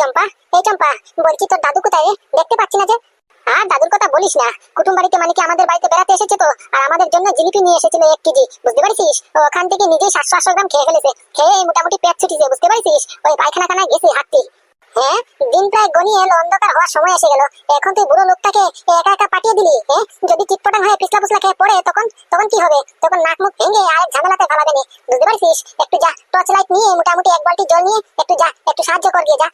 চম্পা, এই চম্পা, বলছি তোর দাদু কোথায়? দেখতে পাচ্ছি না যে। আর দাদুর কথা বলিস না। কুটুম বাড়িতে মানে কি আমাদের বাড়িতে বেড়াতে এসেছে তো? আর আমাদের জন্য জিলিপি নিয়ে এসেছিল এক কেজি। বুঝতে পারছিস? ওখান থেকে নিজেই সাতশো আটশো গ্রাম খেয়ে ফেলেছে। খেয়ে মোটামুটি পেট ছুটিছে, বুঝতে পারছিস? ওই পায়খানা খানা গেছে, হাঁটতে। হ্যাঁ দিন প্রায় গনিয়ে এলো, অন্ধকার হওয়ার সময় এসে গেল। এখন তুই বুড়ো লোকটাকে একা একা পাঠিয়ে দিলি হ্যাঁ যদি চিটপটাং হয়ে পিছলা পুছলা খেয়ে পড়ে, তখন তখন কি হবে? তখন নাক মুখ ভেঙে আরেক ঝামেলাতে ফেলাবে বুঝতে পারছিস? একটু যা টর্চ লাইট নিয়ে মোটামুটি এক বালতি জল নিয়ে, একটু যা, একটু সাহায্য কর গিয়ে, যা।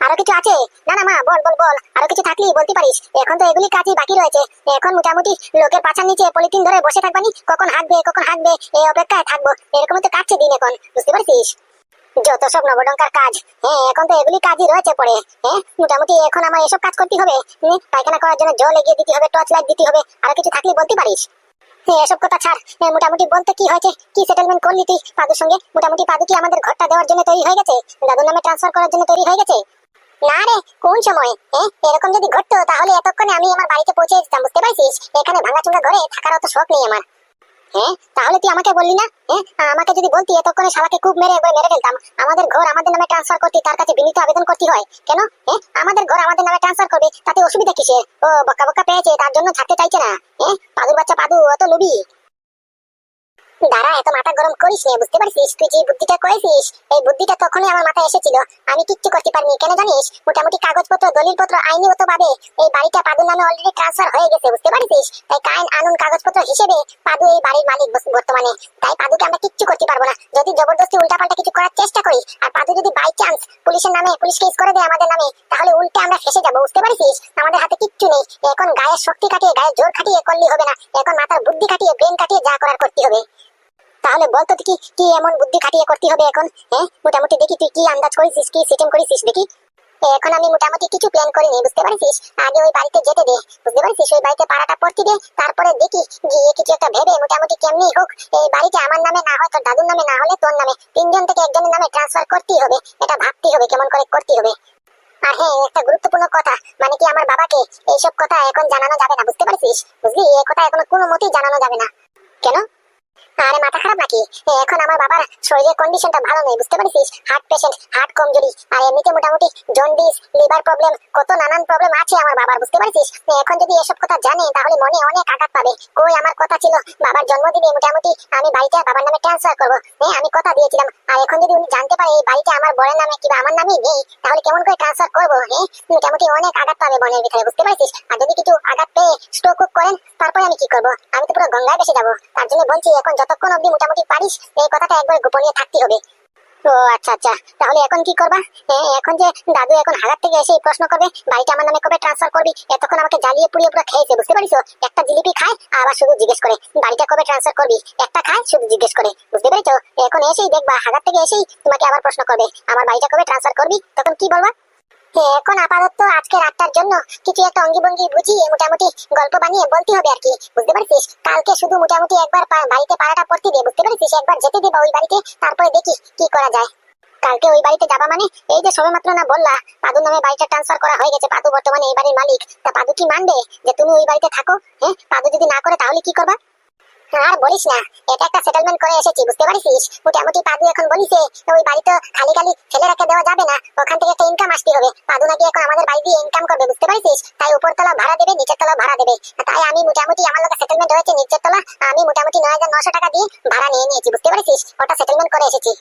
আরও কিছু আছে? না না মা বল বল বল। আরও কিছু থাকলেই বলতে পারিস। এখন তো এগুলি কাজই বাকি রয়েছে। এখন মোটামুটি লোকের পাছার নিচে পলিথিন ধরে বসে থাকবানি কখন হাঁকবে কখন হাঁকবে এই অপেক্ষায় থাকব। এরকমই তো কাটছে দিন এখন। বুঝতে পারছিস? যত সব নবডঙ্কার কাজ। হ্যাঁ এখন তো এগুলি কাজই রয়েছে পড়ে হ্যাঁ মোটামুটি এখন আমার এসব কাজ করতে হবে। পায়খানা করার জন্য জল এগিয়ে দিতে হবে টর্চ লাইট দিতে হবে। আরও কিছু থাকলে বলতে পারিস? হ্যাঁ, এসব কথা ছাড়। হ্যাঁ, মোটামুটি বলতে কি হয়েছে? কি সেটেলমেন্ট করলি তুই? পাদুর সঙ্গে? মোটামুটি পাদু কি আমাদের ঘরটা দেওয়ার জন্য তৈরি হয়ে গেছে? দাদুর নামে ট্রান্সফার করার জন্য তৈরি হয়ে গেছে? না রে, কোন সময়? এরকম যদি ঘটতো, তাহলে এতক্ষণে আমি আমার বাড়িতে পৌঁছে যেতাম, বুঝতে পারছিস? এখানে ভাঙাচুঙ্গা ঘরে থাকার অত শখ নেই আমার। হ্যাঁ তাহলে তুই আমাকে বললি না? হ্যাঁ আমাকে যদি বলতি, এতক্ষণে শালাকে খুব মেরে একবার মেরে ফেলতাম। আমাদের ঘর আমাদের নামে ট্রান্সফার করতি, তার কাছে বিনীত আবেদন করতে হয়। কেন? হ্যাঁ আমাদের ঘর আমাদের নামে ট্রান্সফার করবে, তাতে অসুবিধা কিসের? ও বক্কা বক্কা পেয়েছে, তার জন্য ছাড়তে চাইছে না। হ্যাঁ পাদুর বাচ্চা পাদু অত লুবি দাঁড়া, এত মাথা গরম করিস নে, বুঝতে পারছিস? তুই যে বুদ্ধিটা করেছিস এই বুদ্ধিটা তখনই আমার মাথায় এসেছিল। আমি কিচ্ছু করতে পারিনি, কেন জানিস? মোটামুটি কাগজপত্র, দলিলপত্র আইনিগত ভাবে এই বাড়িটা পাদুর নামে অলরেডি ট্রান্সফার হয়ে গেছে, বুঝতে পারছিস? তাই কাইন আনুন কাগজপত্র হিসেবে পাদু এই বাড়ির মালিক বর্তমানে। তাই পাদুকে আমরা কিচ্ছু করতে পারব না। যদি জবরদস্তি উল্টাপাল্টা কিছু করার চেষ্টা করি আর পাদু যদি বাই চান্স পুলিশের নামে, পুলিশ কেস করে দেয় আমাদের নামে, তাহলে উল্টে আমরা ফেসে যাব, বুঝতে পারছিস? আমাদের হাতে কিচ্ছু নেই। এখন গায়ের শক্তি খাটিয়ে গায়ের জোর খাটিয়ে করলে হবে না। এখন মাথার বুদ্ধি খাটিয়ে ব্রেন খাটিয়ে যা করার করতে হবে। তাহলে বলতো কি কি এমন বুদ্ধি খাটিয়ে করতে হবে এখন? হ্যাঁ? মোটামুটি দেখি তুই কি আন্দাজ করেছিস, কি সিস্টেম করেছিস দেখি। এখন আমি মোটামুটি কিছু প্ল্যান করিনি, বুঝতে পারছিস? আগে ওই বাড়িতে যেতে দে, বুঝতে পারছিস? ওই বাড়িতে পাড়াটা পড়তে দে, তারপরে দেখি গিয়ে কিছু একটা ভেবে মোটামুটি কেমনি হোক, এই বাড়িটা আমার নামে না হয়, তোর দাদুর নামে না হলে তোর নামে। তিনজন থেকে একজনের নামে ট্রান্সফার করতেই হবে, এটা ভাবতেই হবে, কেমন করে করতে হবে। আর হ্যাঁ একটা গুরুত্বপূর্ণ কথা মানে কি আমার বাবাকে এইসব কথা এখন জানানো যাবে না, বুঝতে পারছিস? বুঝলি? এই কথা এখনও কোনো মতেই জানানো যাবে না। কেন? আরে মাথা খারাপ নাকি? এখন আমার বাবার শরীরের কন্ডিশনটা ভালো নেই, বুঝতে পারছিস? হার্ট পেশেন্ট হার্ট কমজোরি। আর এমনিতে মোটামুটি জন্ডিস লিভার প্রবলেম কত নানান প্রবলেম আছে আমার বাবার, বুঝতে পারছিস? এখন যদি এসব কথা জানে, তাহলে মনে অনেক আঘাত পাবে। কই আমার কথা ছিল? বাবার জন্মদিনে মোটামুটি আমি বাড়িটা বাবার নামে ট্রান্সফার করব। হ্যাঁ আমি কথা দিয়েছিলাম। আর এখন যদি উনি জানতে পারে এই বাড়িটা আমার বরের নামে কিংবা আমার নামেই নেই, তাহলে কেমন করে ট্রান্সফার করব হ্যাঁ? মোটামুটি অনেক আঘাত পাবে বনের ভিতরে, বুঝতে পারছিস? আর যদি কিছু আঘাত পেয়ে স্ট্রোক করেন, তারপরে আমি কি করব? আমি তো পুরো গঙ্গায় বেসে যাব। তার জন্য বলছি এখন যতক্ষণ অবধি মোটামুটি পারিস, এই কথাটা একবার গোপনীয় থাকতে হবে। ও আচ্ছা আচ্ছা। তাহলে এখন কি করবা? হ্যাঁ এখন যে দাদু এখন হাগার থেকে এসে প্রশ্ন করবে, বাড়িটা আমার নামে কবে ট্রান্সফার করবি, এতক্ষণ আমাকে জ্বালিয়ে পুড়িয়ে পুরো খেয়েছে, বুঝতে পারিস একটা জিলিপি খায় আবার শুধু জিজ্ঞেস করে, বাড়িটা কবে ট্রান্সফার করবি? একটা খায়, শুধু জিজ্ঞেস করে, বুঝতে পেরেছ এখন এসেই দেখবা হাগার থেকে এসেই তোমাকে আবার প্রশ্ন করবে, আমার বাড়িটা কবে ট্রান্সফার করবি? তখন কি বলবা? এখন আপাতত আজকে রাতটার জন্য কিছু একটা অঙ্গি ভঙ্গি বুঝিয়ে মোটামুটি গল্প বানিয়ে বলতে হবে আর কি, বুঝতে পারছিস? কালকে শুধু মোটামুটি একবার বাড়িতে পাড়াটা পড়তে দিয়ে বুঝতে পারছিস? একবার যেতে দিবা ওই বাড়িতে, তারপরে দেখি কি করা যায়। কালকে ওই বাড়িতে যাবা মানে? এই যে সবে মাত্র না বললা পাদু নামে বাড়িটা ট্রান্সফার করা হয়ে গেছে, পাদু বর্তমানে এই বাড়ির মালিক। তা পাদু কি মানবে যে তুমি ওই বাড়িতে থাকো? হ্যাঁ পাদু যদি না করে তাহলে কি করবা? আর বলিস না। এটা একটা সেটেলমেন্ট করে এসেছি, বুঝতে পারছিস? মোটামুটি পাদু এখন বলিছে ওই খালি খালি ফেলে দেওয়া যাবে না। ওখান থেকে একটা ইনকাম আসতে হবে। পাদু নাকি এখন আমাদের বাড়ি দিয়ে ইনকাম করবে, বুঝতে পারছিস? তাই ভাড়া দেবে, নিচের তলা ভাড়া দেবে। তাই আমি মোটামুটি আমার সেটেলমেন্ট হয়েছে নিচের তলা, আমি মোটামুটি নয় হাজার নশো টাকা দিয়ে ভাড়া নিয়ে নিয়েছি, বুঝতে পারছিস? ওটা সেটেলমেন্ট করে এসেছি।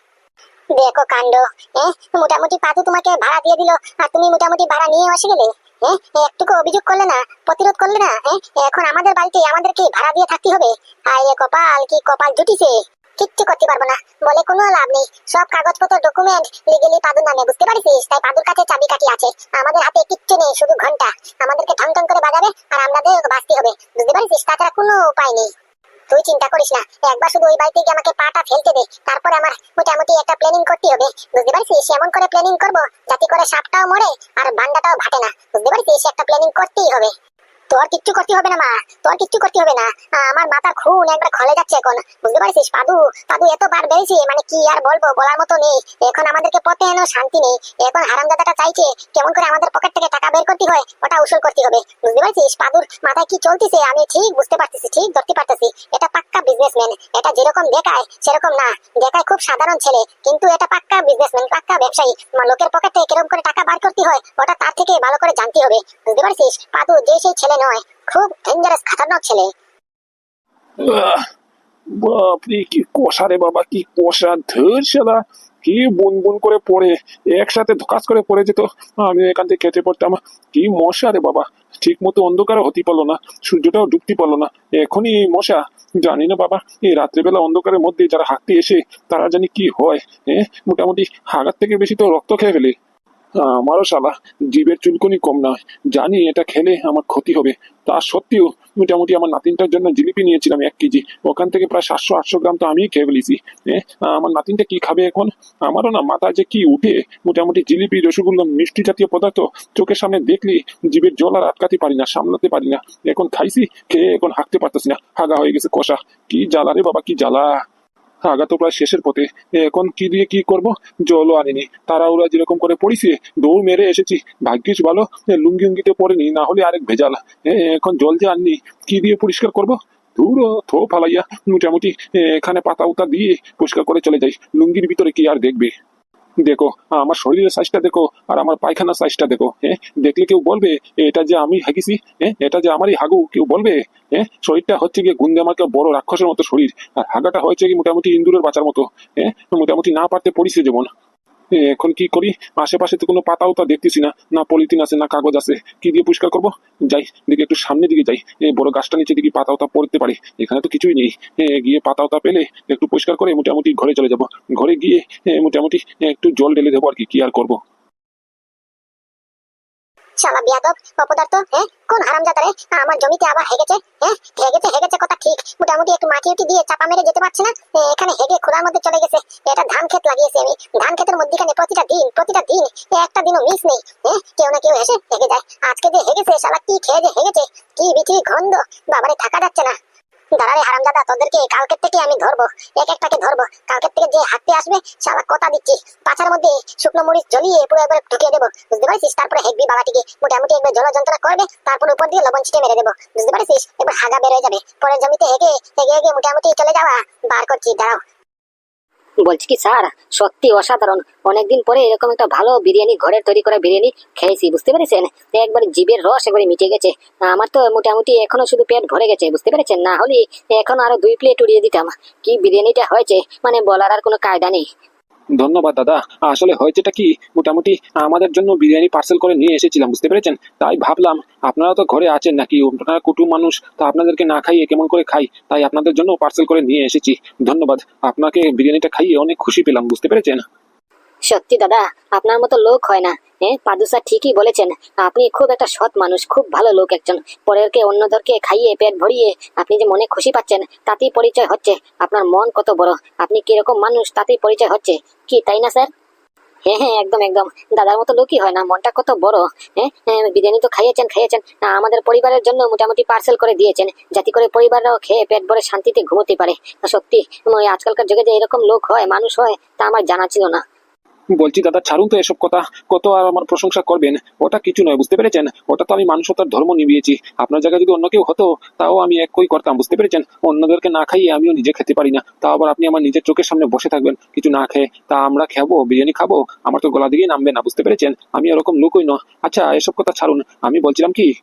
দেখো কাণ্ড হ্যাঁ? মোটামুটি পাদু তোমাকে ভাড়া দিয়ে দিল, আর তুমি মোটামুটি ভাড়া নিয়ে এসে গেলে? একটুকু অভিযোগ করলে না, প্রতিরোধ করলে না এখন আমাদের বাড়িতে আমাদেরকে ভাড়া দিয়ে থাকতে হবে। আয় কপাল কি কপাল জুটিছে? কিচ্ছু করতে পারব না, বলে কোনো লাভ নেই। সব কাগজপত্র ডকুমেন্ট লিগেলি পাদুর নামে, বুঝতে পারছিস? তাই পাদুর কাছে চাবি কাটি আছে। আমাদের হাতে কিচ্ছু নেই, শুধু ঘণ্টা। আমাদেরকে ঠং করে বাজাবে, আর আমাদের বাঁচতে হবে, বুঝতে পারছিস? তাছাড়া কোনো উপায় নেই। তুই চিন্তা করিস না, একবার শুধু ওই বাড়িতে গিয়ে আমাকে পাটা ফেলতে দে, তারপরে আমার মোটামুটি একটা প্ল্যানিং করতে হবে। বুঝতে পারছিস? এমন করে প্ল্যানিং করব, যাতে করে সাপটাও মরে আর বান্ডাটাও ভাটে না। বুঝতে পারছিস? একটা প্ল্যানিং করতেই হবে। তোর কিচ্ছু করতে হবে না, মা। তোর কিচ্ছু করতে হবে না। আমার মাথা খুন একবার খলে যাচ্ছে এখন। বুঝতে পারছিস পাদু পাদু এত বার বেড়েছে মানে কি আর বলব, বলার মতো নেই। এখন আমাদেরকে পথে এনো শান্তি নেই। এখন হারামজাদাটা চাইছে কেমন করে আমাদের পকেট থেকে টাকা বের করতে হয়, ওটা উসুল করতে হবে। বুঝতে পারছিস পাদুর মাথায় কি চলতেছে, আমি ঠিক বুঝতে পারতেছি, ঠিক ধরতে পারতেছি। এটা পাক্কা বিজনেসম্যান এটা যেরকম দেখায় সেরকম না। দেখায় খুব সাধারণ ছেলে, কিন্তু এটা পাক্কা বিজনেসম্যান পাক্কা ব্যবসায়ী। লোকের পকেট থেকে কীরকম করে টাকা বার করতে হয়, ওটা তার থেকে ভালো করে জানতে হবে। বুঝতে পারছিস? পাদু, যে সেই ছেলে নয় খুব ডেঞ্জারাস খাতারনাক ছেলে। কি বাবা, কি ধর শালা। কি বুন বুন করে পড়ে, একসাথে ধকাস করে পড়ে যেত। আমি এখান থেকে কেটে পড়তাম। কি মশা রে বাবা ঠিক মতো অন্ধকার হতে পারল না, সূর্যটাও ডুবতে পারল না। এখনই এই মশা, জানি না বাবা, এই রাত্রেবেলা অন্ধকারের মধ্যে যারা হাঁটতে এসে, তারা জানি কি হয় হ্যাঁ মোটামুটি হাগার থেকে বেশি তো রক্ত খেয়ে ফেলে। আমারও শালা। জীবের চুলকুনি কম নয় জানি এটা খেলে আমার ক্ষতি হবে। তা সত্ত্বেও মোটামুটি আমার নাতিনটার জন্য জিলিপি নিয়েছিলাম এক কেজি। ওখান থেকে প্রায় সাতশো, আটশো গ্রাম তো আমিই খেয়ে ফেলেছি। আমার নাতিনটা কি খাবে এখন? আমারও না মাথায় যে কি উঠে। মোটামুটি জিলিপি, রসগোল্লা, মিষ্টি জাতীয় পদার্থ চোখের সামনে দেখলি জীবের জল আর আটকাতে পারি না, সামলাতে পারি না। এখন খাইছি, খেয়ে এখন হাঁকতে পারতেছি না। হাগা হয়ে গেছে কষা। কি জ্বালা রে বাবা, কি জ্বালা। আগা প্রায় শেষের পথে এখন কি দিয়ে কি করব? জলও আনিনি। তারা ওরা যেরকম করে পড়িছে, দৌড় মেরে এসেছি। ভাগ্যিস ভালো লুঙ্গি উঙ্গিতে পড়েনি না হলে আরেক ভেজাল। এখন জল যে আননি, কি দিয়ে পরিষ্কার করব? ধুর থো ফালাইয়া মোটামুটি এখানে পাতা উতা দিয়ে পরিষ্কার করে চলে যাই। লুঙ্গির ভিতরে কি আর দেখবে? দেখো আমার শরীরের সাইজটা দেখো, আর আমার পায়খানার সাইজটা দেখো হ্যাঁ দেখলে কেউ বলবে, এটা যে আমি হাগিছি হ্যাঁ এটা যে আমারই হাগু কেউ বলবে হ্যাঁ শরীরটা হচ্ছে গিয়ে গুন্দে আমাকে বড় রাক্ষসের মতো শরীর, আর হাগাটা হয়েছে কি মোটামুটি ইন্দুরের বাঁচার মতো হ্যাঁ মোটামুটি না পারতে পড়িছে যেমন এখন কি করি? আশেপাশে তো কোনো পাতাও তা দেখতেছি না না পলিথিন আছে, না কাগজ আছে। কি দিয়ে পরিষ্কার করব? যাই দেখি একটু সামনের দিকে যাই। বড় গাছটা নিচে দেখি পাতা তা পড়তে পারি। এখানে তো কিছুই নেই। গিয়ে পাতা তা পেলে একটু পরিষ্কার করে মোটামুটি ঘরে চলে যাব। ঘরে গিয়ে মোটামুটি একটু জল ঢেলে দেবো আর কি। কি আর করব? শালা বিয়াদব, অপদার্থ হ্যাঁ? কোন হারামজাদা রে আমার জমিতে আবার হেগেছে হ্যাঁ? হেগেছে হেগেছে কথা ঠিক। মোটামুটি একটু মাটি উটি দিয়ে চাপা মেরে যেতে পারছে না। এখানে হেগে খোলার মধ্যে চলে গেছে। এটা ধান ক্ষেত লাগিয়েছি আমি। ধান ক্ষেতের মধ্যেখানে প্রতিটা দিন প্রতিটা দিন একটা দিনও মিস নেই হ্যাঁ? কেউ না কেউ এসে হেগে যায়। আজকে যে হেগেছে, শালা কি খেয়ে যে হেগেছে? কি বিচি গন্ধ? বাবারে, থাকা যাচ্ছে না। দাঁড়ারে হারামজাদা তোদেরকে কালকের থেকে আমি ধরবো। এক একটাকে ধরবো। কালকের থেকে যে হাঁটতে আসবে, শালা কথা দিচ্ছি। পাছার মধ্যে শুকনো মরিচ জ্বলিয়ে পুরো একবার ঢুকিয়ে দেবো। বুঝতে পারছিস? তারপরে হেগবি বাবাটিকে। মোটামুটি একবার জল যন্ত্রণা করবে, তারপর উপর দিয়ে লবণ ছিটে মেরে দেবো। বুঝতে পারছিস? এবার হাগা বেরোয় যাবে। পরে জমিতে হেগে হেগে হেগে মোটামুটি চলে যাওয়া। বার করছি, দাঁড়াও। বলছি কি, স্যার? সত্যি অসাধারণ। অনেকদিন পরে এরকম একটা ভালো বিরিয়ানি ঘরের তৈরি করা বিরিয়ানি খেয়েছি, বুঝতে পেরেছেন? একবার জীবের রস একবারে মিটে গেছে। আমার তো মোটামুটি এখনও শুধু পেট ভরে গেছে, বুঝতে পেরেছেন? না হলে এখন আরও দুই প্লেট উড়িয়ে দিতাম। কি বিরিয়ানিটা হয়েছে? মানে বলার আর কোনো কায়দা নেই। ধন্যবাদ, দাদা। আসলে হয়েছেটা কি, মোটামুটি আমাদের জন্য বিরিয়ানি পার্সেল করে নিয়ে এসেছিলাম, বুঝতে পেরেছেন? তাই ভাবলাম, আপনারা তো ঘরে আছেন নাকি আপনারা কুটুম মানুষ, তা আপনাদেরকে না খাইয়ে কেমন করে খাই, তাই আপনাদের জন্য পার্সেল করে নিয়ে এসেছি। ধন্যবাদ, আপনাকে বিরিয়ানিটা খাইয়ে অনেক খুশি পেলাম, বুঝতে পেরেছেন? সত্যি দাদা, আপনার মতো লোক হয় না। হ্যাঁ পাদুসা ঠিকই বলেছেন। আপনি খুব একটা সৎ মানুষ, খুব ভালো লোক একজন। পরেরকে অন্যদেরকে খাইয়ে, পেট ভরিয়ে আপনি যে মনে খুশি পাচ্ছেন, তাতেই পরিচয় হচ্ছে। আপনার মন কত বড়, আপনি কীরকম মানুষ, তাতেই পরিচয় হচ্ছে। কি, তাই না, স্যার? হ্যাঁ হ্যাঁ একদম একদম। দাদার মতো লোকই হয় না, মনটা কত বড়। হ্যাঁ বিরিয়ানি তো খাইয়েছেন খাইয়েছেন। আমাদের পরিবারের জন্য মোটামুটি পার্সেল করে দিয়েছেন। যাতে করে পরিবাররাও খেয়ে, পেট ভরে শান্তিতে ঘুমোতে পারে। সত্যি আজকালকার যুগে যে এরকম লোক হয়, মানুষ হয়, তা আমার জানা ছিল না। বলছি, দাদা, ছাড়ুন তো এসব কথা। কত আর আমার প্রশংসা করবেন? ওটা কিছু নয়, বুঝতে পেরেছেন? ওটা তো আমি মানসতার ধর্ম নিবিয়েছি আপনার জায়গায় যদি অন্য কেউ হতো, তাও আমি একই করতাম, বুঝতে পেরেছেন? অন্যদেরকে না খাইয়ে আমিও নিজে খেতে পারি না। তাও আবার আপনি আমার নিজের চোখের সামনে বসে থাকবেন। কিছু না খেয়ে, তা আমরা খাব, বিরিয়ানি খাব, আমার তো গলা দিকেই নামবে না, বুঝতে পেরেছেন? আমি এরকম লোকই নয়। আচ্ছা এসব কথা ছাড়ুন। আমি বলছিলাম কি?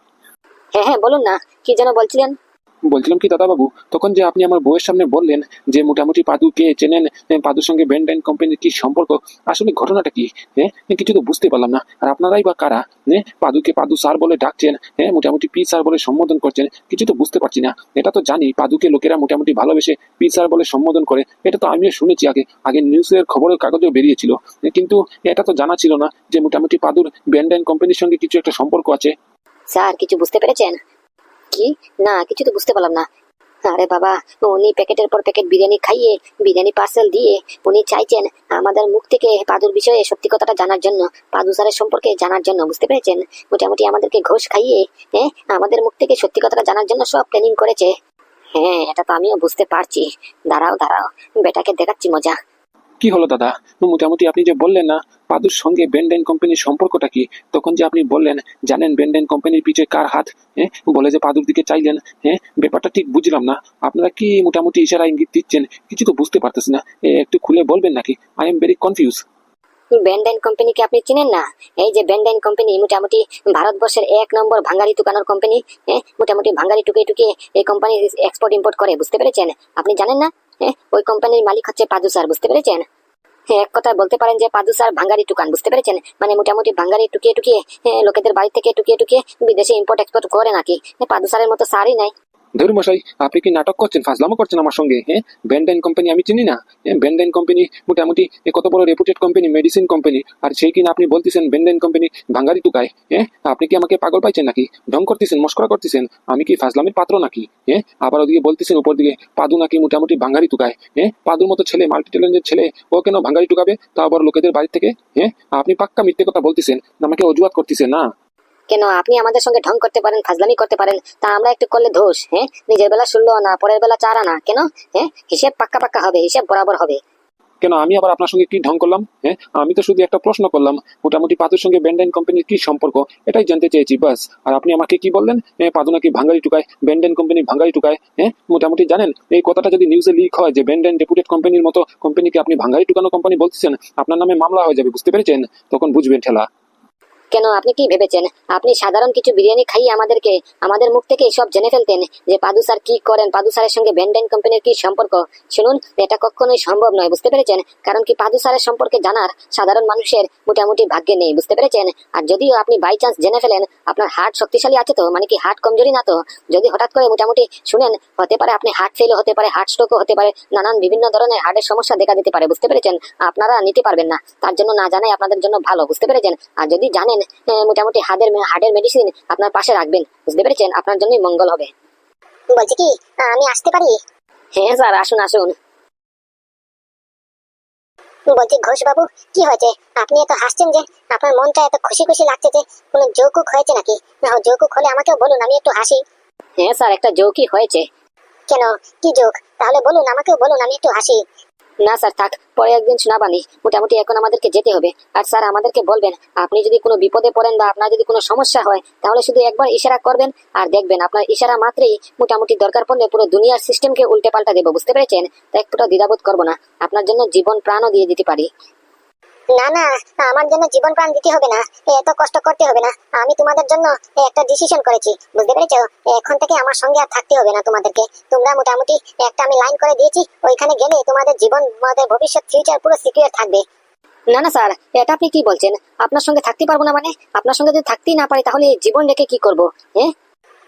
হ্যাঁ হ্যাঁ বলুন না। কি যেন বলছিলেন? বলছিলাম কি, দাদাবাবু, তখন যে আপনি আমার বউয়ের সামনে বললেন যে মোটামুটি পাদুকে চেনেন পাদুর সঙ্গে ব্যান্ড কোম্পানির কি সম্পর্ক, আসলে ঘটনাটা কি? হ্যাঁ? কিছু তো বুঝতে পারলাম না। আর আপনারাই বা কারা? হ্যাঁ? পাদুকে পাদু স্যার বলে ডাকছেন হ্যাঁ? মোটামুটি পি স্যার বলে সম্বোধন করছেন, কিছু তো বুঝতে পারছি না। এটা তো জানি, পাদুকে লোকেরা মোটামুটি ভালোবেসে পি স্যার বলে সম্বোধন করে, এটা তো আমিও শুনেছি আগে আগে নিউজের খবরের কাগজেও বেরিয়েছিল। কিন্তু এটা তো জানা ছিল না যে মোটামুটি পাদুর ব্যান্ড কোম্পানির সঙ্গে কিছু একটা সম্পর্ক আছে। স্যার কিছু বুঝতে পেরেছেন? কি? না কিছু তো বুঝতে পারলাম না। আরে বাবা, উনি প্যাকেটের পর প্যাকেট বিরিয়ানি খাইয়ে, বিরিয়ানি পার্সেল দিয়ে উনি চাইছেন আমাদের মুখ থেকে পাদুর বিষয়ে সত্যি কথাটা জানার জন্য, পাদু স্যারের সম্পর্কে জানার জন্য, বুঝতে পেরেছেন? মোটামুটি আমাদেরকে ঘোষ খাইয়ে হ্যাঁ আমাদের মুখ থেকে সত্যি কথাটা জানার জন্য সব প্ল্যানিং করেছে। হ্যাঁ এটা তো আমিও বুঝতে পারছি। দাঁড়াও দাঁড়াও, বেটাকে দেখাচ্ছি মজা। কি হলো দাদা? মোটামুটি আপনি যে বললেন না পাদুর সঙ্গে বেন্ডেন কোম্পানির সম্পর্কটা কি? তখন যে আপনি বললেন, জানেন বেন্ডেন কোম্পানির পিছে কার হাত হ্যাঁ? বলে যে পাদুর দিকে চাইলেন হ্যাঁ? ব্যাপারটা ঠিক বুঝলাম না। আপনারা কি মোটামুটি ইশারা ইঙ্গিত দিচ্ছেন? কিছু তো বুঝতে পারতেছি না। একটু খুলে বলবেন নাকি? আই এম ভেরি কনফিউজ ব্যান্ডাইন কোম্পানিকে আপনি চিনেন না? এই যে ব্যান্ডাইন কোম্পানি মোটামুটি ভারতবর্ষের এক নম্বর ভাঙ্গারি টুকানোর কোম্পানি হ্যাঁ? মোটামুটি ভাঙ্গারি টুকে টুকিয়ে এই কোম্পানি এক্সপোর্ট ইম্পোর্ট করে, বুঝতে পেরেছেন? আপনি জানেন না? ওই কোম্পানির মালিক হচ্ছে পাদু স্যার বুঝতে পেরেছেন? হ্যাঁ, এক কথায় বলতে পারেন যে পাদু স্যার ভাঙ্গারি টুকান বুঝতে পেরেছেন? মানে মোটামুটি ভাঙ্গারি টুকিয়ে টুকিয়ে হ্যাঁ, লোকেদের বাড়ি থেকে টুকিয়ে টুকিয়ে বিদেশে ইম্পোর্ট এক্সপোর্ট করে নাকি? হ্যাঁ, পাদু স্যারের মতো সারই নাই। ধরু মশাই, আপনি কি নাটক করছেন, ফাজলামো করছেন আমার সঙ্গে হ্যাঁ? ব্যান্ডাইন কোম্পানি আমি চিনি না হ্যাঁ? ব্যান্ডাইন কোম্পানি মোটামুটি কত বড় রেপুটেড কোম্পানি মেডিসিন কোম্পানি আর সেই কিনা আপনি বলতেছেন ব্যান্ডাইন কোম্পানি ভাঙ্গারি টুকায় হ্যাঁ? আপনি কি আমাকে পাগল পাইছেন নাকি? ঢং করতেছেন, মস্করা করতেছেন, আমি কি ফাজলামের পাত্র নাকি হ্যাঁ? আবার ওদিকে বলতেছেন উপর দিকে, পাদু নাকি মোটামুটি ভাঙ্গারি টুকায় হ্যাঁ? পাদুর মতো ছেলে মাল্টি ট্যালেন্টের ছেলে, ও কেন ভাঙ্গারি টুকাবে? তা আবার লোকেদের বাড়ি থেকে হ্যাঁ? আপনি পাক্কা মিথ্যে কথা বলতেছেন, আমাকে অজুহাত করতেছেন, না? কেন আপনি আমাদের সঙ্গে ঢং করতে পারেন, ফাজলামি করতে পারেন, তা আমরা একটু করলে দোষ হ্যাঁ? নিজের বেলা শুনলো না, পরের বেলা চার আনা কেন? হ্যাঁ? হিসেব পাক্কা পাক্কা হবে, হিসেব বরাবর হবে। কেন, আমি আবার আপনার সঙ্গে কি ঢং করলাম? হ্যাঁ? আমি তো শুধু একটা প্রশ্ন করলাম, মোটামুটি পাদুর সঙ্গে ব্যান্ডাইন কোম্পানির কি সম্পর্ক? এটাই জানতে চেয়েছি, বাস। আর আপনি আমাকে কি বললেন? হ্যাঁ পাদু নাকি ভাঙ্গারি টুকায় ব্যান্ডাইন কোম্পানি ভাঙ্গারি টুকায় হ্যাঁ? মোটামুটি জানেন, এই কথাটা যদি নিউজে লিক হয় যে ব্যান্ডাইন ডেপুটেড কোম্পানির মতো কোম্পানিকে আপনি ভাঙ্গারি টুকানো কোম্পানি বলতেছেন, আপনার নামে মামলা হয়ে যাবে, বুঝতে পেরেছেন? তখন বুঝবেন ঠেলা। কেন আপনি কি ভেবেছেন? আপনি সাধারণ কিছু বিরিয়ানি খাইয়ে আমাদেরকে, আমাদের মুখ থেকে সব জেনে ফেলতেন যে পাদু স্যার কি করেন? পাদু স্যারের সঙ্গে ব্যান্ডাইন কোম্পানির কি সম্পর্ক? শুনুন, এটা কখনোই সম্ভব নয়, বুঝতে পেরেছেন? কারণ কি পাদু স্যারের সম্পর্কে জানার সাধারণ মানুষের মোটামুটি ভাগ্যে নেই, বুঝতে পেরেছেন? আর যদিও আপনি বাই চান্স জেনে ফেলেন, আপনার হার্ট শক্তিশালী আছে তো মানে কি হার্ট কমজোরি না তো? যদি হঠাৎ করে মোটামুটি শুনেন, হতে পারে আপনি হার্ট ফেল হতে পারে হার্ট স্ট্রোকও হতে পারে, নানান বিভিন্ন ধরনের হার্টের সমস্যা দেখা দিতে পারে, বুঝতে পেরেছেন? আপনারা নিতে পারবেন না, তার জন্য না জানাই আপনাদের জন্য ভালো, বুঝতে পেরেছেন? আর যদি জানেন মোটামুটি হার্টের হার্টের মেডিসিন আপনার পাশে রাখবেন। বুঝতে পেরেছেন? আপনার জন্যই মঙ্গল হবে। বলছি কি আমি আসতে পারি? হ্যাঁ স্যার আসুন আসুন। বলছি ঘোষ বাবু কি হয়েছে? আপনি এত হাসছেন যে আপনার মনটা এত খুশি খুশি লাগছে যে কোনো যৌকুক হয়েছে নাকি? না যৌকুক হলে আমাকেও বলুন আমি একটু হাসি। হ্যাঁ স্যার একটা জৌকি হয়েছে। কেন? কি যোগ তাহলে বলুন আমাকেও বলুন আমি একটু হাসি। না, স্যার, থাক। পরে একদিন শোনাবানি। মোটামুটি এখন আমাদেরকে যেতে হবে। আর স্যার, আমাদেরকে বলবেন, আপনি যদি কোনো বিপদে পড়েন বা আপনার যদি কোনো সমস্যা হয়, তাহলে শুধু একবার ইশারা করবেন আর দেখবেন, আপনার ইশারা মাত্রেই মোটামুটি দরকার পড়লে পুরো দুনিয়ার সিস্টেমকে উল্টে পাল্টা দেবো, বুঝতে পেরেছেন? তাই একটুটা দ্বিধাবোধ করব না। আপনার জন্য জীবন প্রাণও দিয়ে দিতে পারি। না না, আমার জন্য জীবন প্রাণ দিতে হবে না। এত কষ্ট করতে হবে না। আমি তোমাদের জন্য একটা ডিসিশন করেছি, বুঝতে পেরেছ? এখন থেকে আমার সঙ্গে আর থাকতে হবে না তোমাদেরকে। তোমরা মোটামুটি একটা আমি লাইন করে দিয়েছি, ওইখানে গেলে তোমাদের জীবন, তোমাদের ভবিষ্যৎ ফিউচার পুরো সিকিউর থাকবে। না না স্যার এটা আপনি কি বলছেন? আপনার সঙ্গে থাকতে পারব না মানে? আপনার সঙ্গে যদি থাকতেই না পারি, তাহলে জীবন রেখে কি করব? হ্যাঁ?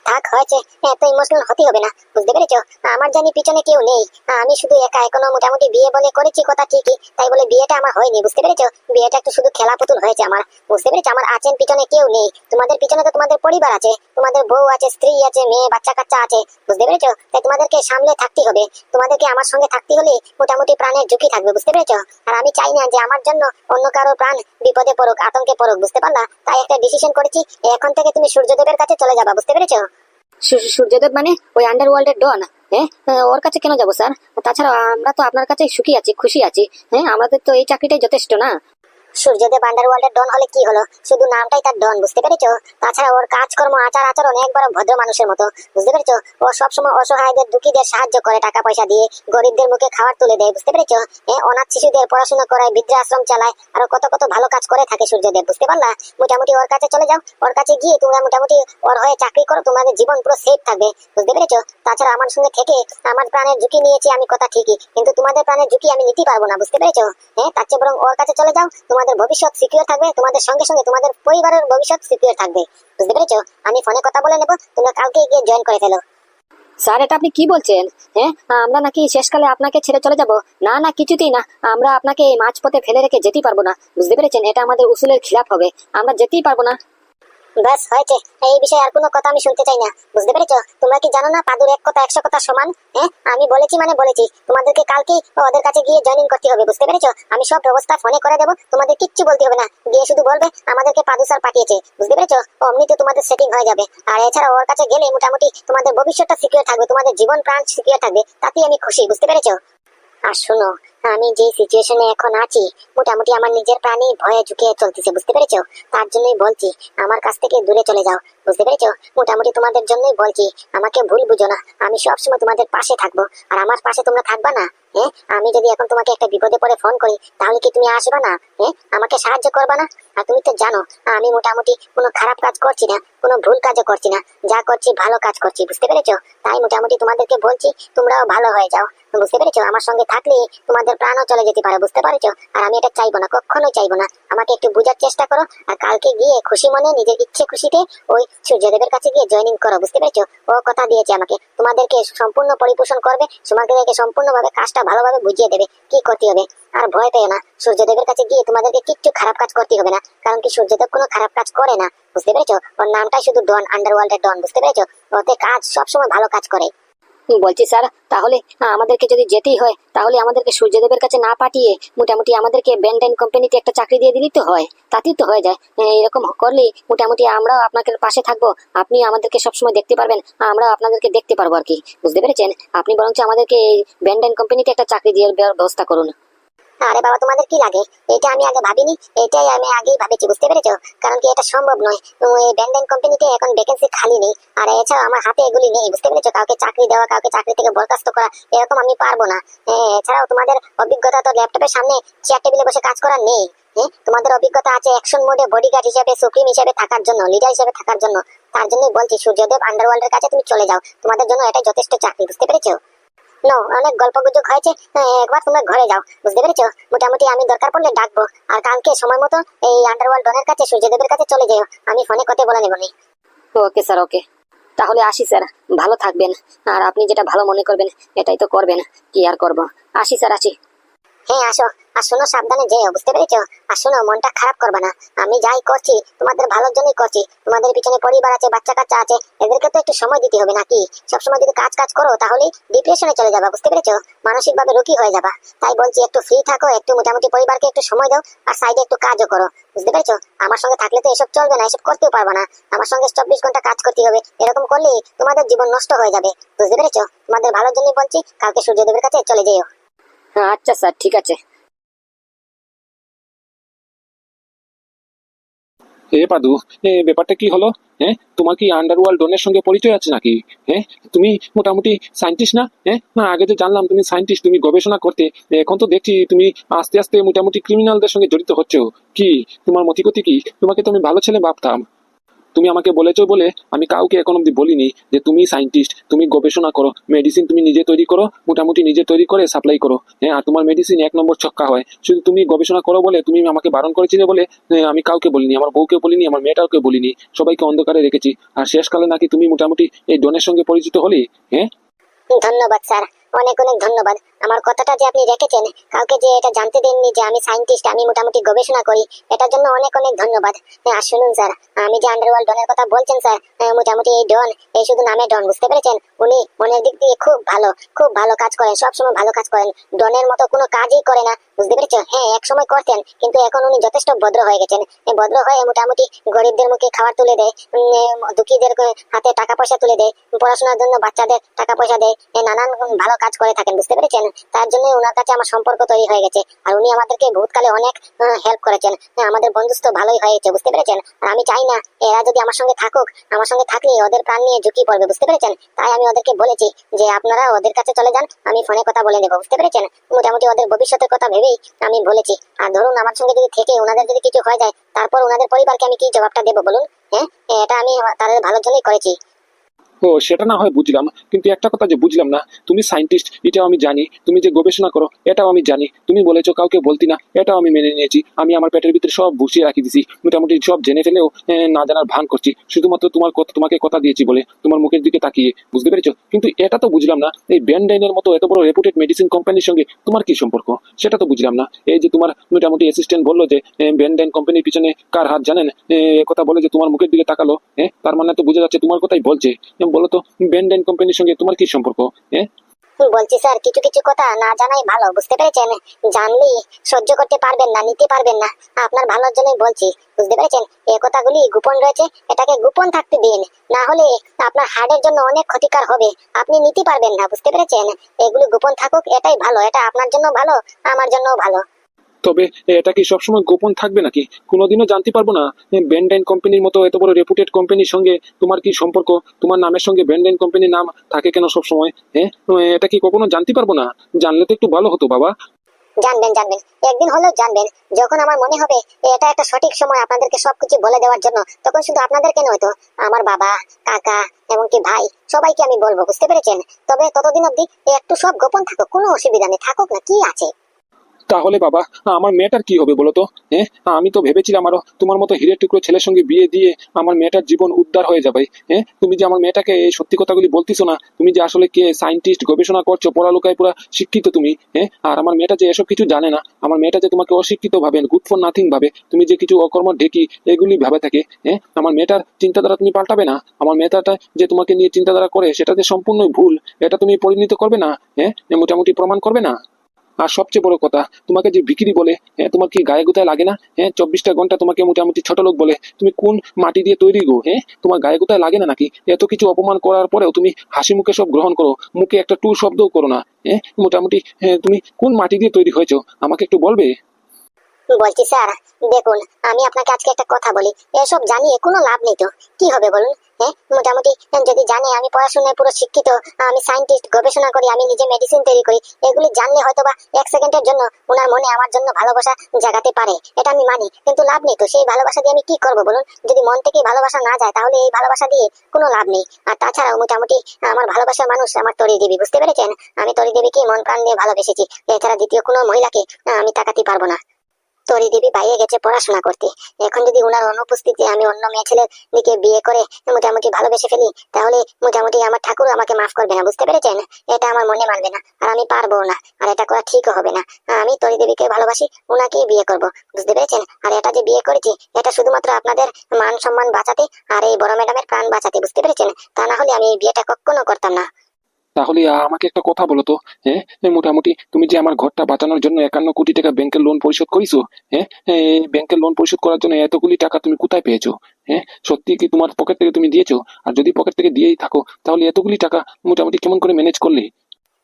থাক হয়েছে এত ইমোশনাল হতে হবে না, বুঝতে পেরেছ? আমার জানি পিছনে কেউ নেই, আমি শুধু একা, এখনও মোটামুটি বিয়ে বলে করেছি কথা ঠিকই, তাই বলে বিয়েটা আমার হয়নি, বুঝতে পেরেছ? বিয়েটা একটু শুধু খেলা পুতুল হয়েছে আমার, বুঝতে পেরেছ? আমার আছেন পিছনে কেউ নেই, তোমাদের পিছনে তো তোমাদের পরিবার আছে, তোমাদের বউ আছে, স্ত্রী আছে, মেয়ে, বাচ্চা কাচ্চা আছে, বুঝতে পেরেছ? তাই তোমাদেরকে সামলে থাকতে হবে, তোমাদেরকে আমার সঙ্গে থাকতে হলে মোটামুটি প্রাণের ঝুঁকি থাকবে, বুঝতে পেরেছ? আর আমি চাই না যে আমার জন্য অন্য কারও প্রাণ বিপদে পড়ুক, আতঙ্কে পড়ুক, বুঝতে পারলা? তাই একটা ডিসিশন করেছি এখন থেকে তুমি সূর্যদেবের কাছে চলে যাবা, বুঝতে পেরেছ? সূর্যদেব মানে ওই আন্ডারওয়ার্ল্ডের ডন হ্যাঁ ওর কাছে কেন যাব, স্যার? তাছাড়া আমরা তো আপনার কাছে সুখী আছি, খুশি আছি হ্যাঁ আমাদের তো এই চাকরিটাই যথেষ্ট, না? সূর্যদেব আন্ডারওয়ার্ল্ডের ডন হলে কি হলো? শুধু নামটাই তার ডন বুঝতে পেরেছ? তাছাড়া ওর কাজকর্ম, আচার আচরণ একবার ভদ্র মানুষের মতো, বুঝতে পেরেছ? ও সবসময় অসহায়দের, দুঃখীদের সাহায্য করে টাকা পয়সা দিয়ে গরিবদের মুখে খাবার তুলে দেয়, বুঝতে পেরেছ? এ অনাথ শিশুদের পড়াশোনা করায়, বৃদ্ধাশ্রম চালায়, আরও কত কত ভালো কাজ করে থাকে সূর্যদেব, বুঝতে পারলা? মোটামুটি ওর কাছে চলে যাও, ওর কাছে গিয়ে তোমরা মোটামুটি ওর হয়ে চাকরি করো, তোমাদের জীবন পুরো সেফ থাকবে, বুঝতে পেরেছ? তাছাড়া আমার সঙ্গে থেকে আমার প্রাণের ঝুঁকি নিয়েছি আমি কথা ঠিকই, কিন্তু তোমাদের প্রাণের ঝুঁকি আমি নিতে পারব না, বুঝতে পেরেছ? হ্যাঁ তার চেয়ে বরং ওর কাছে চলে যাও তোমাদের ভবিষ্যৎ সিকিউর থাকবে, তোমাদের সঙ্গে সঙ্গে তোমাদের পরিবারের ভবিষ্যৎ সিকিউর থাকবে। বুঝতে পেরেছ? আমি ফোনে কথা বলে নেব, তোমরা কালকে গিয়ে জয়েন করে ফেলো। স্যার, এটা আপনি কি বলছেন? হ্যাঁ? আমরা নাকি শেষকালে আপনাকে ছেড়ে চলে যাব? না না, কিছুতেই না। আমরা আপনাকে এই মাঝপথে ফেলে রেখে যেতেই পারব না। বুঝতে পেরেছেন? এটা আমাদের উসুলের খিলাফ হবে। আমরা যেতেই পারব না। ব্যাস, হয়েছে। এই বিষয়ে আর কোনো কথা আমি শুনতে চাই না। বুঝতে পেরেছ? তোমরা কি জানো না পাদুর এক কথা, একশো কথা সমান? হ্যাঁ? আমি বলেছি মানে বলেছি। তোমাদেরকে কালকেই ওদের কাছে গিয়ে জয়েনিং করতে হবে, বুঝতে পেরেছ? আমি সব ব্যবস্থা ফোনে করে দেবো, তোমাদের কিচ্ছু বলতে হবে না। গিয়ে শুধু বলবে, আমাদেরকে পাদু স্যার পাঠিয়েছে। বুঝতে পেরেছ? অমনিতে তোমাদের সেটিং হয়ে যাবে। আর এছাড়া ওর কাছে গেলে মোটামুটি তোমাদের ভবিষ্যৎটা সিকিউর থাকবে, তোমাদের জীবন প্রাণ সিকিউর থাকবে। তাতেই আমি খুশি, বুঝতে পেরেছ? আর শোনো আমি যে সিচুয়েশনে এখন আছি, মোটামুটি আমার নিজের প্রাণী ভয়ে ঝুঁকে চলতেছে, বুঝতে পেরেছ? তার জন্যই বলছি, আমার কাছ থেকে দূরে চলে যাও, বুঝতে পেরেছ? মোটামুটি তোমাদের জন্যই বলছি, আমাকে ভুল বুঝো না। আমি সবসময় তোমাদের পাশে থাকব, আর আমার পাশে তোমরা থাকবা না হ্যাঁ? আমি যদি এখন তোমাকে একটা বিপদে পড়ে ফোন করি, তাহলে কি তুমি আসবে না হ্যাঁ? আমাকে সাহায্য করবে না? আর তুমি তো জানো, আমি মোটামুটি কোনো খারাপ কাজ করছি না, কোনো ভুল কাজও করছি না। যা করছি, ভালো কাজ করছি, বুঝতে পেরেছ? তাই মোটামুটি তোমাদেরকে বলছি, তোমরাও ভালো হয়ে যাও। বুঝতে পেরেছ? আমার সঙ্গে থাকলে তোমাদের প্রাণও চলে যেতে পারে, বুঝতে পারছ? আর আমি এটা চাইব না, কখনোই চাইব না। আমাকে একটু বোঝার চেষ্টা করো, আর কালকে গিয়ে খুশি মনে নিজের ইচ্ছে খুশিতে ওই সূর্যদেবের কাছে গিয়ে জয়েনিং করো, বুঝতে পেরেছ? ও কথা দিয়েছে আমাকে, তোমাদেরকে সম্পূর্ণ পরিপোষণ করবে, তোমাদেরকে সম্পূর্ণভাবে কাজটা ভালোভাবে বুঝিয়ে দেবে, কি করতে হবে? আর ভয় পেও না, সূর্যদেবের কাছে গিয়ে তোমাদেরকে কিচ্ছু খারাপ কাজ করতে হবে না, কারণ কি সূর্যদেব কোনো খারাপ কাজ করে না, বুঝতে পেরেছ? ওর নামটাই শুধু ডন আন্ডারওয়ার্ল্ডের ডন বুঝতে পেরেছ? ওতে কাজ সবসময় ভালো কাজ করে। বলছি স্যার, তাহলে আমাদেরকে যদি যেতেই হয়, তাহলে আমাদেরকে সূর্যদেবের কাছে না পাঠিয়ে মোটামুটি আমাদেরকে ব্যান্ডাইন কোম্পানিতে একটা চাকরি দিয়ে দিলেই তো হয়। তাতেই তো হয়ে যায়। এরকম করলেই মোটামুটি আমরাও আপনাদের পাশে থাকব। আপনি আমাদেরকে সবসময় দেখতে পারবেন, আমরাও আপনাদেরকে দেখতে পারব আর কি। বুঝতে পেরেছেন? আপনি বরঞ্চ আমাদেরকে এই ব্যান্ডাইন কোম্পানিতে একটা চাকরি দিয়ে ব্যবস্থা করুন। আরে বাবা তোমাদের কি লাগে? এটা আমি আগে ভাবিনি এটাই আমি আগেই ভাবেছি বুঝতে পেরেছ? কারণ কি এটা সম্ভব নয়। ব্যান্ডেন কোম্পানিতে এখন ভ্যাকেন্সি খালি নেই। আর এছাড়া আমার হাতে এগুলি নেই বুঝতে পেরেছ? কাউকে চাকরি দেওয়া কাউকে চাকরি থেকে বরখাস্ত করা এরকম আমি পারব না। এ, এছাড়াও তোমাদের অভিজ্ঞতা তো ল্যাপটপের সামনে চেয়ার টেবিলে বসে কাজ করা নেই। হ্যাঁ তোমাদের অভিজ্ঞতা আছে অ্যাকশন মোডে বডিগার্ড হিসেবে সুপ্রিম হিসেবে থাকার জন্য লিডার হিসেবে থাকার জন্য। তার জন্যই বলছি সূর্যদেব আন্ডারওয়ার্ল্ডের কাছে তুমি চলে যাও। তোমাদের জন্য এটা যথেষ্ট চাকরি বুঝতে পেরেছ? নো অনেক গল্প গুজব হয়েছে হ্যাঁ, একবার তোমরা ঘরে যাও বুঝতে পেরেছ? মোটামুটি আমি দরকার পড়লে ডাকবো আর কালকে সময় মতো এই আন্ডারওয়ার্ল্ড ডনের কাছে সূর্যদেবের কাছে চলে যেও আমি ফোনে কথা বলে নেব। ওকে স্যার ওকে তাহলে আসি স্যার ভালো থাকবেন। আর আপনি যেটা ভালো মনে করবেন এটাই তো করবেন। কি আর করব? আসি স্যার আসি। হ্যাঁ আসো। আর শোনো, সাবধানে যেও, বুঝতে পেরেছ? আর শোনো, মনটা খারাপ করবে না। আমি যাই করছি, তোমাদের ভালোর জন্যই করছি। তোমাদের পিছনে পরিবার আছে বাচ্চা কাচ্চা আছে, এদেরকে তো একটু সময় দিতে হবে নাকি? সবসময় যদি কাজ কাজ করো তাহলে ডিপ্রেশনে চলে যাবা, বুঝতে পেরেছ? মানসিক ভাবে রুকি হয়ে যাবা। তাই বলছি, একটু ফ্রি থাকো, একটু মোটামুটি পরিবারকে একটু সময় দাও, আর সাইডে একটু কাজও করো। বুঝতে পেরেছ? আমার সঙ্গে থাকলে তো এসব চলবে না, এসব করতেও পারব না। আমার সঙ্গে চব্বিশ ঘণ্টা কাজ করতে হবে। এরকম করলে তোমাদের জীবন নষ্ট হয়ে যাবে। বুঝতে পেরেছ? তোমাদের ভালোর জন্যই বলছি, কালকে সূর্যদেবের কাছে চলে যেও। আচ্ছা স্যার, ঠিক আছে। এ পাদু, এ ব্যাপারটা কি হলো? হ্যাঁ তোমার কি আন্ডারওয়ার্ল্ড ডনের সঙ্গে পরিচয় আছে নাকি? হ্যাঁ তুমি মোটামুটি সায়েন্টিস্ট না? হ্যাঁ না, আগে তো জানলাম তুমি সায়েন্টিস্ট তুমি গবেষণা করতে, এখন তো দেখছি তুমি আস্তে আস্তে মোটামুটি ক্রিমিনালদের সঙ্গে জড়িত হচ্ছ। কি, তোমার মতিগতি কি? তোমাকে তো আমি ভালো ছেলে ভাবতাম। তুমি আমাকে বলেছ বলে আমি কাউকে এখন অব্দি বলিনি যে তুমি সায়েন্টিস্ট তুমি গবেষণা করো মেডিসিন তুমি নিজে তৈরি করো, মোটামুটি নিজে তৈরি করে সাপ্লাই করো। হ্যাঁ আর তোমার মেডিসিন এক নম্বর ছক্কা হয়। শুধু তুমি গবেষণা করো বলে তুমি আমাকে বারণ করেছিলে বলে আমি কাউকে বলিনি, আমার বউকে বলিনি, আমার মেয়েটাকে বলিনি, সবাইকে অন্ধকারে রেখেছি। আর শেষকালে নাকি তুমি মোটামুটি এই ডনের সঙ্গে পরিচিত হলি? হ্যাঁ? ধন্যবাদ, স্যার। অনেক অনেক ধন্যবাদ। আমার কথাটা যে আপনি রেখেছেন কাউকে যে এটা জানতে দেননি যে আমি সায়েন্টিস্ট আমি মোটামুটি গবেষণা করি এটার জন্য অনেক অনেক ধন্যবাদ। হ্যাঁ, আর শুনুন স্যার আমি যে আন্ডারওয়ার্ল্ড ডনের কথা বলছেন স্যার হ্যাঁ, মোটামুটি এই ডন এই শুধু নামে ডন বুঝতে পেরেছেন? উনি মনের দিক দিয়ে খুব ভালো খুব ভালো কাজ করেন সবসময় ভালো কাজ করেন। ডনের মতো কোনো কাজই করে না বুঝতে পেরেছ হ্যাঁ এক সময় করতেন কিন্তু এখন উনি যথেষ্ট ভদ্র হয়ে গেছেন। ভদ্র হয়ে মোটামুটি গরিবদের মুখে খাবার তুলে দেয় দুঃখীদের হাতে টাকা পয়সা তুলে দেয় পড়াশোনার জন্য বাচ্চাদের টাকা পয়সা দেয় নানান ভালো কাজ করে থাকেন বুঝতে পেরেছেন? তার জন্য ওনার কাছে আমার সম্পর্ক তৈরি হয়ে গেছে। আর উনি আমাদেরকে ভূতকালে অনেক হেল্প করেছেন। হ্যাঁ, আমাদের বন্ধুত্ব ভালোই হয়েছে বুঝতে পেরেছেন? আর আমি চাই না এরা যদি আমার সঙ্গে থাকুক আমার সঙ্গে থাকলে ওদের প্রাণ নিয়ে ঝুঁকি পড়বে বুঝতে পেরেছেন? তাই আমি ওদেরকে বলেছি যে আপনারা ওদের কাছে চলে যান আমি ফোনে কথা বলে নেব বুঝতে পেরেছেন? মোটামুটি ওদের ভবিষ্যতের কথা ভেবেই আমি বলেছি। আর ধরুন আমার সঙ্গে যদি থেকে ওনাদের যদি কিছু হয়ে যায় তারপর ওনাদের পরিবারকে আমি কি জবাবটা দেবো বলুন? হ্যাঁ এটা আমি তাদের ভালোর জন্যই করেছি। ও সেটা না হয় বুঝলাম। কিন্তু একটা কথা যে বুঝলাম না, তুমি সায়েন্টিস্ট এটাও আমি জানি, তুমি যে গবেষণা করো, এটাও আমি জানি। তুমি বলেছ কাউকে বলতি না, এটাও আমি মেনে নিয়েছি। আমি আমার পেটের ভিতরে সব বসিয়ে রাখি দিছি। মোটামুটি সব জেনে ফেলেও না জানার ভান করছি। শুধুমাত্র তোমার কথা তোমাকে কথা দিয়েছি বলে, তোমার মুখের দিকে তাকিয়ে, বুঝতে পেরেছ? কিন্তু এটা তো বুঝলাম না, এই ব্যান্ডাইনের মতো এত বড় রেপুটেড মেডিসিন কোম্পানির সঙ্গে তোমার কি সম্পর্ক? সেটা তো বুঝলাম না। এই যে তোমার মোটামুটি অ্যাসিস্ট্যান্ট বলল যে ব্যান্ডাইন কোম্পানির পিছনে কার হাত জানেন? কথা বলে যে তোমার মুখের দিকে তাকালো হ্যাঁ তার মানে তো বোঝা যাচ্ছে তোমার কথাই বলছে। বলো তো ব্যান্ডাইন কোম্পানির সঙ্গে তোমার কি সম্পর্ক? বলছি স্যার, কিছু কিছু কথা না জানাই ভালো, বুঝতে পেরেছেন? জানলি, সহ্য করতে পারবেন না, নিতে পারবেন না। আপনার ভালোর জন্যই বলছি, বুঝতে পেরেছেন? এই কথাগুলি গোপন রয়েছে, এটাকে গোপন থাকতে দিন। না হলে আপনার হার্টের জন্য অনেক ক্ষতিকর হবে। আপনি নিতে পারবেন না, বুঝতে পেরেছেন? এগুলি গোপন থাকুক, এটাই ভালো, এটা আপনার জন্য ভালো, আমার জন্য ভালো। তবে এটা কি সবসময় গোপন থাকবে নাকি? কোনোদিনও জানতে পারব না। ব্যান্ডাইন কোম্পানির মতো এত বড় রেপুটেড কোম্পানির সঙ্গে তোমার কি সম্পর্ক? তোমার নামের সঙ্গে ব্যান্ডাইন কোম্পানির নাম থাকে কেন সবসময়? হ্যাঁ? এটা কি কখনো জানতে পারব না? জানলে তো একটু ভালো হতো, বাবা। জানবেন জানবেন। একদিন হলেও জানবেন, যখন আমার মনে হবে এটা একটা সঠিক সময় আপনাদেরকে সবকিছু বলে দেওয়ার জন্য, তখন শুধু আপনাদেরকে নয় তো আমার বাবা, কাকা, এমনকি ভাই, সবাইকে আমি বলব, বুঝতে পেরেছেন? তবে ততদিন অবধি একটু সব গোপন থাকুক, কোনো অসুবিধা নেই, থাকুক না, কি আছে? তাহলে বাবা, আমার মেয়েটার কি হবে বলো তো? হ্যাঁ আমি তো ভেবেছিলাম আরও তোমার মতো হিরের টুকরো ছেলের সঙ্গে বিয়ে দিয়ে আমার মেয়েটার জীবন উদ্ধার হয়ে যাবে। হ্যাঁ তুমি যে আমার মেয়েটাকে এই সত্যি কথাগুলি বলতিছো না, তুমি যে আসলে কে সায়েন্টিস্ট গবেষণা করছ পড়ালোকায় পুরো শিক্ষিত তুমি হ্যাঁ আর আমার মেয়েটা যে এসব কিছু জানে না, আমার মেয়েটা যে তোমাকে অশিক্ষিত ভাবে গুড ফর নাথিং ভাবে, তুমি যে কিছু অকর্ম ঢেকি এগুলি ভাবে থাকে হ্যাঁ আমার মেয়েটার চিন্তাধারা তুমি পাল্টাবে না, আমার মেয়েটাটা যে তোমাকে নিয়ে চিন্তাধারা করে সেটা যে সম্পূর্ণই ভুল, এটা তুমি পরিণত করবে না হ্যাঁ মোটামুটি প্রমাণ করবে না? আর সবচেয়ে বড় কথা, তোমাকে যে বিক্রি বলে হ্যাঁ তোমার কি গায়ে গোতায় লাগে না? হ্যাঁ চব্বিশটা ঘণ্টা তোমাকে মোটামুটি ছোট লোক বলে, তুমি কোন মাটি দিয়ে তৈরি গো? হ্যাঁ তোমার গায়ে গোতায় লাগে না নাকি? এত কিছু অপমান করার পরেও তুমি হাসি মুখে সব গ্রহণ করো, মুখে একটা টু শব্দও করো না। হ্যাঁ মোটামুটি হ্যাঁ তুমি কোন মাটি দিয়ে তৈরি হয়েছো? আমাকে একটু বলবে? বলছি স্যার, দেখুন, আমি আপনাকে আজকে একটা কথা বলি, এসব জানিয়ে কোনো লাভ নেই তো। কি হবে বলুন? হ্যাঁ মোটামুটি যদি জানে, আমি পড়াশোনায় পুরো শিক্ষিত, আমি সায়েন্টিস্ট গবেষণা করি, আমি নিজে মেডিসিন তৈরি করি, এগুলি জানলে হয়তো বা এক সেকেন্ডের জন্য ওনার মনে, আমার জন্য ভালোবাসা জাগাতে পারে। এটা আমি মানি, কিন্তু লাভ নেই তো, সেই ভালোবাসা দিয়ে আমি কি করব বলুন? যদি মন থেকে ভালোবাসা না যায়, তাহলে এই ভালোবাসা দিয়ে কোনো লাভ নেই। আর তাছাড়াও মোটামুটি, আমার ভালোবাসার মানুষ আমার তরি দেবী, বুঝতে পেরেছেন? আমি তরি দেবীকে মন প্রাণ দিয়ে ভালোবেসেছি। এছাড়া দ্বিতীয় কোনো মহিলাকে আমি তাকাতে পারব না। তরি দেবী, বাইরে গেছে পড়াশোনা করতে। এখন যদি ওনার অনুপস্থিতি, আমি অন্য মেয়ে ছেলের দিকে বিয়ে করে মোটামুটি ভালোবেসে ফেলি, তাহলে মোটামুটি আমার ঠাকুর আমাকে মাফ করবে না, বুঝতে পেরেছেন? এটা আমার মনে মানবে না, আর আমি পারব না, আর এটা করা ঠিকও হবে না। আমি তরি দেবীকে ভালোবাসি ওনাকেই বিয়ে করব, বুঝতে পেরেছেন? আর এটা যে বিয়ে করেছি, এটা শুধুমাত্র আপনাদের মান সম্মান বাঁচাতে আর এই বড় ম্যাডামের প্রাণ বাঁচাতে, বুঝতে পেরেছেন? তা না হলে আমি এই বিয়েটা কখনো করতাম না। তাহলে আমাকে একটা কথা বলো তো হ্যাঁ? মোটামুটি তুমি যে আমার ঘরটা বাঁচানোর জন্য একান্ন কোটি টাকা ব্যাংকের লোন পরিশোধ করিছো হ্যাঁ? ব্যাংকের লোন পরিশোধ করার জন্য এতগুলি টাকা তুমি কোথায় পেয়েছ হ্যাঁ? সত্যি কি তোমার পকেট থেকে তুমি দিয়েছ? আর যদি পকেট থেকে দিয়েই থাকো, তাহলে এতগুলি টাকা মোটামুটি কেমন করে ম্যানেজ করলে?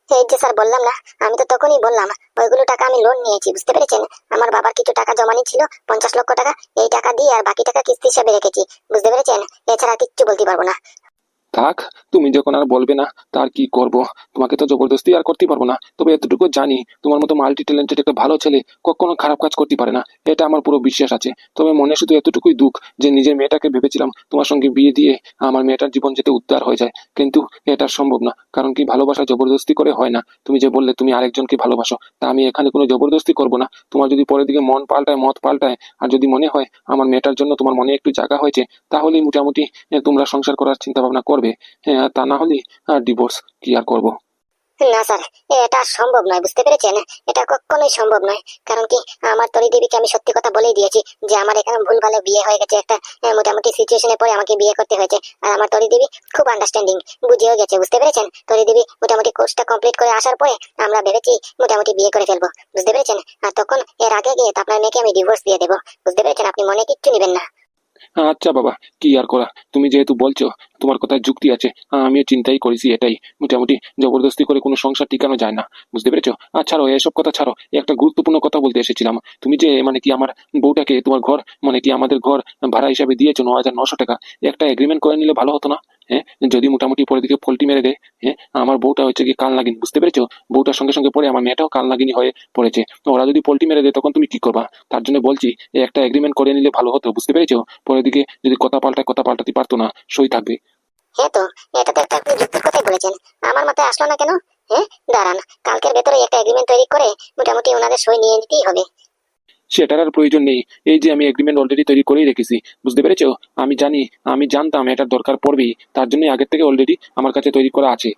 এই যে স্যার বললাম না, আমি তো তখনই বললাম, ওইগুলো টাকা আমি লোন নিয়েছি, বুঝতে পেরেছেন? আমার বাবার কিছু টাকা জমানি ছিল, পঞ্চাশ লক্ষ টাকা, এই টাকা দিয়ে আর বাকি টাকা কিস্তি হিসাবে রেখেছি, বুঝতে পেরেছেন? এছাড়া কিচ্ছু বলতে পারব না। থাক, তুমি যখন আর বলবে না, তার কি করব? তোমাকে তো জবরদস্তি আর করতে পারব না। তবে এতটুকু জানি, তোমার মতো মাল্টি ট্যালেন্টেড একটা ভালো ছেলে কখনো খারাপ কাজ করতে পারে না। এটা আমার পুরো বিশ্বাস আছে। তবে মনে শুধু এতটুকুই দুঃখ যে নিজের মেয়েটাকে ভেবেছিলাম তোমার সঙ্গে বিয়ে দিয়ে আমার মেয়েটার জীবন যাতে উদ্ধার হয়ে যায়। কিন্তু এটা সম্ভব না, কারণ কি ভালোবাসা জবরদস্তি করে হয় না? তুমি যে বললে তুমি আরেকজনকে ভালোবাসো, তা আমি এখানে কোনো জবরদস্তি করব না। তোমার যদি পরের দিকে মন পাল্টায়, মত পাল্টায়, আর যদি মনে হয় আমার মেয়েটার জন্য তোমার মনে একটু জায়গা হয়েছে, তাহলেই মোটামুটি তোমরা সংসার করার চিন্তা ভাবনা করবে। হ্যাঁ তা না হলে ডিভোর্স কি আর করব। না স্যার এটা সম্ভব নয় বুঝতে পেরেছেন? এটা কখনোই সম্ভব নয় কারণ কি আমার তরি দেবীকে আমি সত্যি কথা বলেই দিয়েছি যে আমার এখানে ভুল ভালো বিয়ে হয়ে গেছে একটা মোটামুটি সিচুয়েশনে পরে আমাকে বিয়ে করতে হয়েছে। আর আমার তরি দেবী খুব আন্ডারস্ট্যান্ডিং বুঝেও গেছে বুঝতে পেরেছেন? তরি দেবী মোটামুটি কোর্সটা কমপ্লিট করে আসার পরে আমরা ভেবেছি মোটামুটি বিয়ে করে ফেলব বুঝতে পেরেছেন? আর তখন এর আগে গিয়ে আপনার মেয়েকে আমি ডিভোর্স দিয়ে দেবো বুঝতে পেরেছেন? আপনি মনে কিচ্ছু নেবেন না। আচ্ছা বাবা কি আর করা? তুমি যেহেতু বলছো তোমার কথায় যুক্তি আছে। আমিও চিন্তাই করেছি এটাই। মোটামুটি জবরদস্তি করে কোনো সংসার টিকানো যায় না। বুঝতে পেরেছ? আর ছাড়ো, এসব কথা ছাড়ো। একটা গুরুত্বপূর্ণ কথা বলতে এসেছিলাম। তুমি যে মানে কি আমার বউটাকে তোমার ঘর মানে কি আমাদের ঘর ভাড়া হিসাবে দিয়েছ ন হাজার নশো টাকা, একটা এগ্রিমেন্ট করে নিলে ভালো হতো না? হ্যাঁ? যদি মোটামুটি পরে দিকে পোল্টি মেরে দেয় হ্যাঁ? আমার বউটা হচ্ছে কি কাল নাগিন, বুঝতে পেরেছ? বউটার সঙ্গে সঙ্গে পরে আমার মেয়েটাও কাল নাগিনী হয়ে পড়েছে। ওরা যদি পোল্টি মেরে দেয়, তখন তুমি কি করবা? তার জন্য বলছি একটা এগ্রিমেন্ট করে নিলে ভালো হতো, বুঝতে পেরেছ? পরের দিকে যদি কথা পাল্টায়, কথা পাল্টাতে পারতো না, সই থাকবে। হ্যাঁ তো, এটা তো একটা যুক্তির কথাই বলেছেন। আমার মাথায় আসলো না কেন? হ্যাঁ দাঁড়ান, কালকের ভেতরে একটা এগ্রিমেন্ট তৈরি করে মোটামুটি ওনাদের সই নিয়ে নিতেই হবে। সেটার আর প্রয়োজন নেই। এই যে আমি এগ্রিমেন্ট অলরেডি তৈরি করেই রেখেছি, বুঝতে পেরেছ? আমি জানি, আমি জানতাম এটার দরকার পড়বেই, তার জন্য আগের থেকে অলরেডি আমার কাছে তৈরি করা আছে।